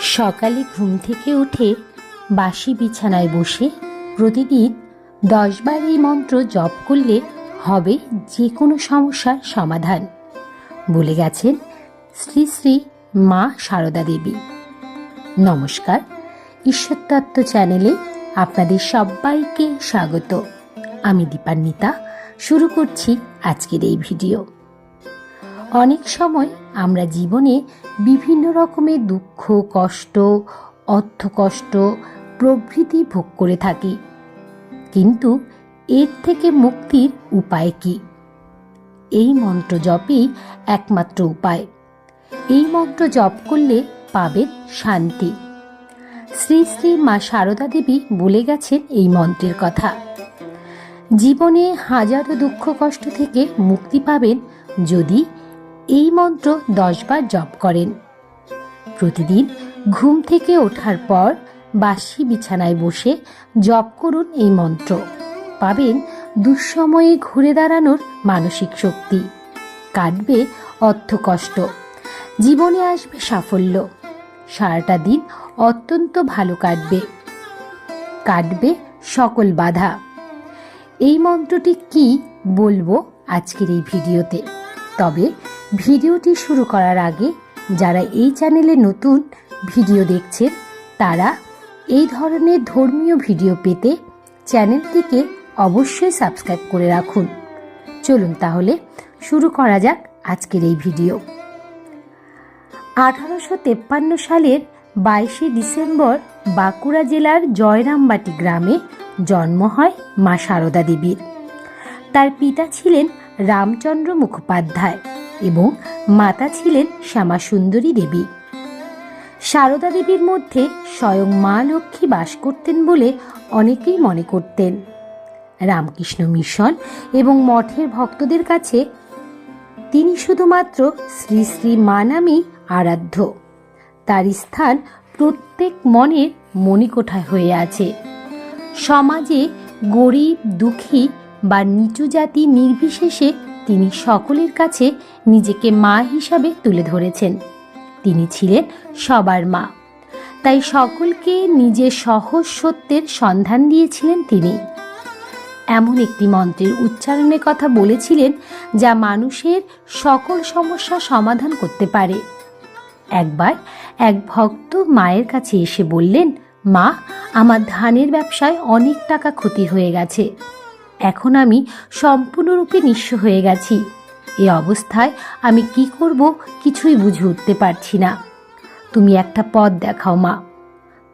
সকালে ঘুম থেকে উঠে বাসি বিছানায় বসে প্রতিদিন দশবার এই মন্ত্র জপ করলে হবে যে কোনো সমস্যার সমাধান। বলে গেছেন শ্রী শ্রী মা সারদা দেবী। নমস্কার, ঈশ্বরতত্ত্ব চ্যানেলে আপনাদের সবাইকে স্বাগত। আমি দীপান্বিতা, শুরু করছি আজকের এই ভিডিও। অনেক সময় আমরা জীবনে বিভিন্ন রকমের দুঃখ, কষ্ট অর্থ কষ্ট প্রভৃতি ভোগ করে থাকি। কিন্তু এর থেকে মুক্তির উপায় কি? এই মন্ত্র জপই একমাত্র উপায়। এই মন্ত্র জপ করলে পাবেন শান্তি। শ্রী শ্রী মা সারদা দেবী বলে গেছেন এই মন্ত্রের কথা। জীবনে হাজারো দুঃখ, কষ্ট থেকে মুক্তি পাবেন যদি এই মন্ত্র দশবার জপ করেন। প্রতিদিন ঘুম থেকে ওঠার পর বাসি বিছানায় বসে জপ করুন এই মন্ত্র। পাবেন দুঃসময়ে ঘুরে দাঁড়ানোর মানসিক শক্তি। কাটবে অর্থকষ্ট জীবনে আসবে সাফল্য। সারাটা দিন অত্যন্ত ভালো কাটবে। কাটবে সকল বাধা। এই মন্ত্রটি কি বলব আজকের এই ভিডিওতে। তবে ভিডিওটি শুরু করার আগে যারা এই চ্যানেলে নতুন ভিডিও দেখছেন, তারা এই ধরনের ধর্মীয় ভিডিও পেতে চ্যানেলটিকে অবশ্যই সাবস্ক্রাইব করে রাখুন। চলুন তাহলে শুরু করা যাক আজকের এই ভিডিও। আঠারোশো তেপ্পান্ন সালের বাইশে ডিসেম্বর বাঁকুড়া জেলার জয়রামবাটি গ্রামে জন্ম হয় মা সারদা দেবীর। তার পিতা ছিলেন রামচন্দ্র মুখোপাধ্যায়। এবং মাতা ছিলেন শ্যামাসুন্দরী দেবী। সারদা দেবীর মধ্যে স্বয়ং মা লক্ষ্মী বাস করতেন বলে অনেকেই মনে করতেন। রামকৃষ্ণ মিশন এবং মঠের ভক্তদের কাছে তিনি শুধুমাত্র শ্রী শ্রী মা নামেই আরাধ্য। তার স্থান প্রত্যেক মনের মণিকোঠায় হয়ে আছে। সমাজে গরিব, দুঃখী বা নিচু জাতি নির্বিশেষে তিনি সকলের কাছে নিজেকে মা হিসাবে তুলে ধরেছেন। তিনি ছিলেন সবার মা। তাই সকলকে নিজের সহজ সত্যের সন্ধান দিয়েছিলেন তিনি। এমন একটি মন্ত্রের উচ্চারণের কথা বলেছিলেন যা মানুষের সকল সমস্যা সমাধান করতে পারে। একবার এক ভক্ত মায়ের কাছে এসে বললেন, মা, আমার ধানের ব্যবসায় অনেক টাকা ক্ষতি হয়ে গেছে। এখন আমি সম্পূর্ণরূপে নিঃস্ব হয়ে গেছি। এ অবস্থায় আমি কি করব কিছুই বুঝে উঠতে পারছি না। তুমি একটা পথ দেখাও, মা।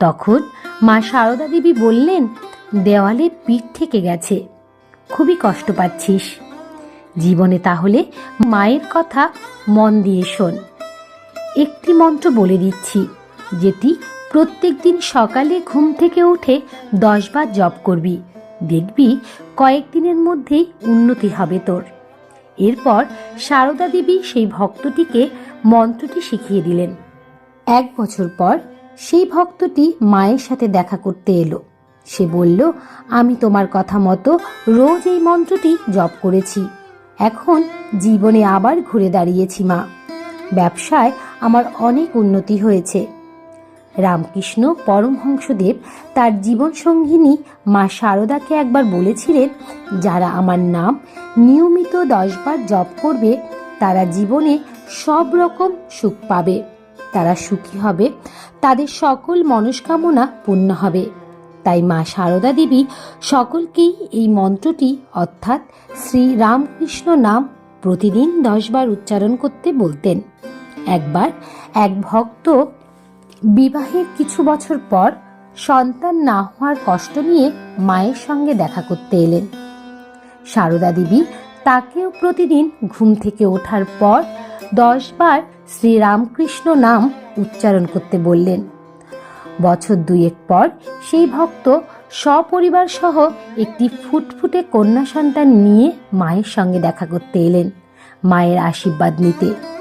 তখন মা সারদা দেবী বললেন, দেওয়ালে পিঠ থেকে গেছে। খুবই কষ্ট পাচ্ছিস। জীবনে তাহলে মায়ের কথা মন দিয়ে শোন। একটি মন্ত্র বলে দিচ্ছি, যেটি প্রত্যেক দিন সকালে ঘুম থেকে উঠে দশবার জপ করবি। দেখবি কয়েকদিনের মধ্যেই উন্নতি হবে তোর। এরপর সারদা দেবী সেই ভক্তটিকে মন্ত্রটি শিখিয়ে দিলেন। এক বছর পর সেই ভক্তটি মায়ের সাথে দেখা করতে এলো। সে বলল, আমি তোমার কথা মতো রোজ এই মন্ত্রটি জপ করেছি। এখন জীবনে আবার ঘুরে দাঁড়িয়েছি মা। ব্যবসায় আমার অনেক উন্নতি হয়েছে। রামকৃষ্ণ পরমহংসদেব তার জীবনসঙ্গিনী মা শারদাকে একবার বলেছিলেন, যারা আমার নাম নিয়মিত দশবার জপ করবে, তারা জীবনে সব রকম সুখ পাবে। তারা সুখী হবে, তাদের সকল মনস্কামনা পূর্ণ হবে। তাই মা শারদা দেবী সকলকেই এই মন্ত্রটি, অর্থাৎ শ্রী রামকৃষ্ণ নাম প্রতিদিন দশবার উচ্চারণ করতে বলতেন। একবার এক ভক্ত বিবাহের কিছু বছর পর সন্তান না হওয়ার কষ্ট নিয়ে মায়ের সঙ্গে দেখা করতে এলেন। সারদা দেবী তাকেও প্রতিদিন ঘুম থেকে ওঠার পর দশবার শ্রীরামকৃষ্ণ নাম উচ্চারণ করতে বললেন। বছর দুয়েক পর সেই ভক্ত সপরিবার সহ একটি ফুটফুটে কন্যা সন্তান নিয়ে মায়ের সঙ্গে দেখা করতে এলেন। মায়ের আশীর্বাদ নিতে।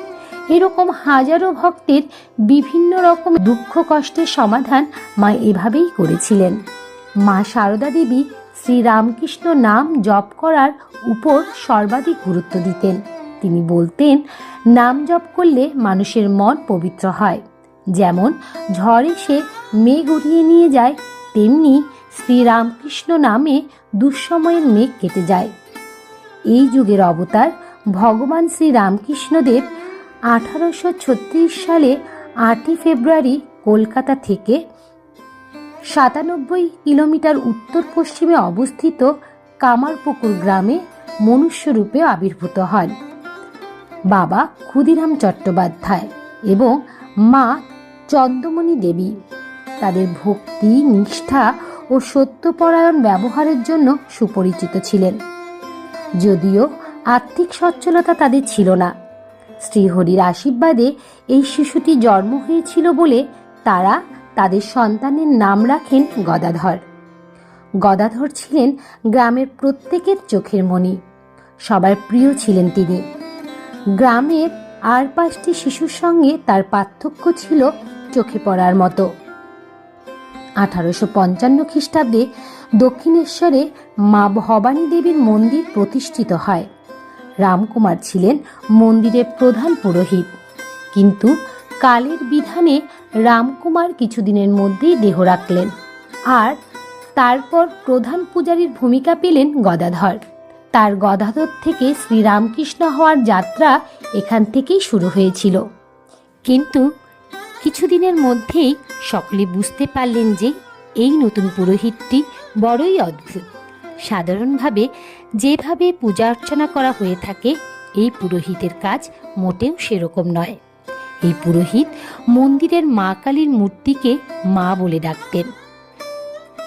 এরকম হাজারো ভক্তের বিভিন্ন রকম দুঃখ কষ্টের সমাধান মা এভাবেই করেছিলেন। মা সারদা দেবী শ্রীরামকৃষ্ণ নাম জপ করার উপর সর্বাধিক গুরুত্ব দিতেন। তিনি বলতেন, নাম জপ করলে মানুষের মন পবিত্র হয়। যেমন ঝড় এসে মেঘ উড়িয়ে নিয়ে যায়, তেমনি শ্রীরামকৃষ্ণ নামে দুঃসময়ের মেঘ কেটে যায়। এই যুগের অবতার ভগবান শ্রীরামকৃষ্ণদেব আঠারোশো ছত্রিশ সালে আটই ফেব্রুয়ারি কলকাতা থেকে সাতানব্বই কিলোমিটার উত্তর পশ্চিমে অবস্থিত কামারপুকুর গ্রামে মনুষ্যরূপে আবির্ভূত হন বাবা ক্ষুদিরাম চট্টোপাধ্যায় এবং মা চন্দ্রমণি দেবী। তাদের ভক্তি, নিষ্ঠা ও সত্যপরায়ণ ব্যবহারের জন্য সুপরিচিত ছিলেন। যদিও আর্থিক সচ্ছলতা তাদের ছিল না। শ্রীহরির আশীর্বাদে এই শিশুটি জন্ম হয়েছিল বলে তারা তাদের সন্তানের নাম রাখেন গদাধর। গদাধর ছিলেন গ্রামের প্রত্যেকের চোখের মণি। সবার প্রিয় ছিলেন তিনি। গ্রামের আর পাঁচটি শিশুর সঙ্গে তার পার্থক্য ছিল চোখে পড়ার মতো। আঠারোশো পঞ্চান্ন খ্রিস্টাব্দে দক্ষিণেশ্বরে মা ভবানী দেবীর মন্দির প্রতিষ্ঠিত হয়। রামকুমার ছিলেন মন্দিরের প্রধান পুরোহিত। কিন্তু কালের বিধানে রামকুমার কিছুদিনের মধ্যেই দেহ রাখলেন। আর তারপর প্রধান পূজারীর ভূমিকা পেলেন গদাধর। তার গদাধর থেকে শ্রীরামকৃষ্ণ হওয়ার যাত্রা এখান থেকেই শুরু হয়েছিল। কিন্তু কিছুদিনের মধ্যেই সকলে বুঝতে পারলেন যে এই নতুন পুরোহিতটি বড়ই অদ্ভুত। সাধারণভাবে যেভাবে পূজা অর্চনা করা হয়ে থাকে, এই পুরোহিতের কাজ মোটেও সেরকম নয়। এই পুরোহিত মন্দিরের মা কালীর মূর্তিকে মা বলে ডাকতেন।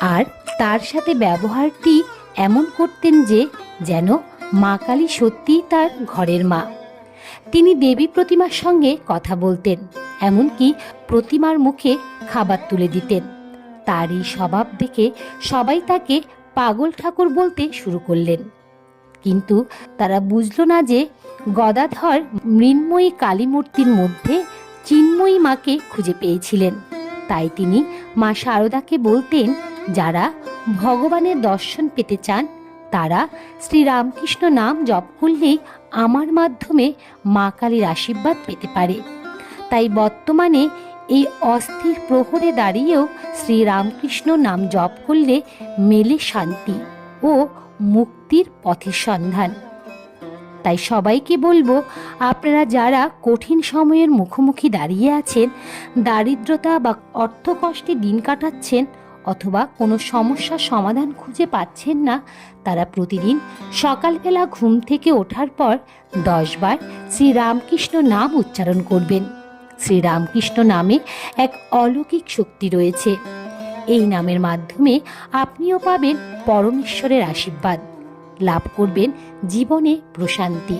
আর তার সাথে ব্যবহারটি এমন করতেন যে, যেন মা কালী সত্যিই তার ঘরের মা। তিনি দেবী প্রতিমার সঙ্গে কথা বলতেন, এমনকি প্রতিমার মুখে খাবার তুলে দিতেন। তার এই স্বভাব দেখে সবাই তাকে পাগল ঠাকুর বলতে শুরু করলেন। কিন্তু তারা বুঝল না যে গদাধর মৃন্ময়ী কালীমূর্তির মধ্যে চিন্ময়ী মাকে খুঁজে পেয়েছিলেন। তাই তিনি মা শারদাকে বলতেন, যারা ভগবানের দর্শন পেতে চান, তারা শ্রীরামকৃষ্ণ নাম জপ করলেই আমার মাধ্যমে মা কালীর আশীর্বাদ পেতে পারে। তাই বর্তমানে এই অস্থির প্রহরে দাঁড়িয়েও শ্রীরামকৃষ্ণ নাম জপ করলে মেলে শান্তি ও মুক্তির পথের সন্ধান। তাই সবাইকে বলব, আপনারা যারা কঠিন সময়ের মুখোমুখি দাঁড়িয়ে আছেন, দারিদ্রতা বা অর্থকষ্টে দিন কাটাচ্ছেন অথবা কোনো সমস্যার সমাধান খুঁজে পাচ্ছেন না, তারা প্রতিদিন সকালবেলা ঘুম থেকে ওঠার পর দশবার শ্রীরামকৃষ্ণ নাম উচ্চারণ করবেন। শ্রীরামকৃষ্ণ নামে এক অলৌকিক শক্তি রয়েছে। এই নামের মাধ্যমে আপনিও পাবেন পরমেশ্বরের আশীর্বাদ। লাভ করবেন জীবনে প্রশান্তি।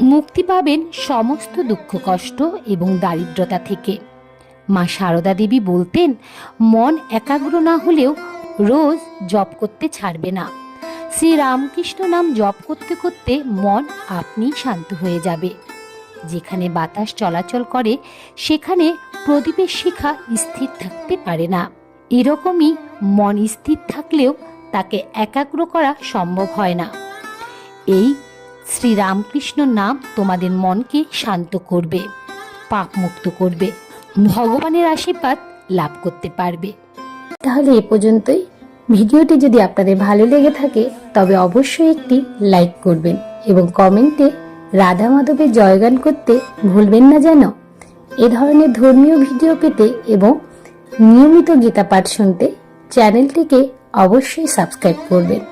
মুক্তি পাবেন সমস্ত দুঃখ, কষ্ট এবং দারিদ্রতা থেকে। মা সারদা দেবী বলতেন, মন একাগ্র না হলেও রোজ জপ করতে ছাড়বে না। শ্রী রামকৃষ্ণ নাম জপ করতে করতে মন আপনিই শান্ত হয়ে যাবে। যেখানে বাতাস চলাচল করে, সেখানে প্রদীপের শিখা স্থির থাকতে পারে না। এরকমই মন স্থির থাকলেও তাকে একাগ্র করা সম্ভব হয় না। এই শ্রীরামকৃষ্ণ নাম তোমাদের মনকে শান্ত করবে পাপ মুক্ত করবে, ভগবানের আশীর্বাদ লাভ করতে পারবে। তাহলে এ পর্যন্তই। ভিডিওটি যদি আপনাদের ভালো লেগে থাকে, তবে অবশ্যই একটি লাইক করবেন এবং কমেন্টে রাধা মাধবের জয়গান করতে ভুলবেন না যেন। এ ধরনের ধর্মীয় ভিডিও পেতে এবং নিয়মিত গীতা পাঠ শুনতে চ্যানেলটিকে অবশ্যই সাবস্ক্রাইব করবেন।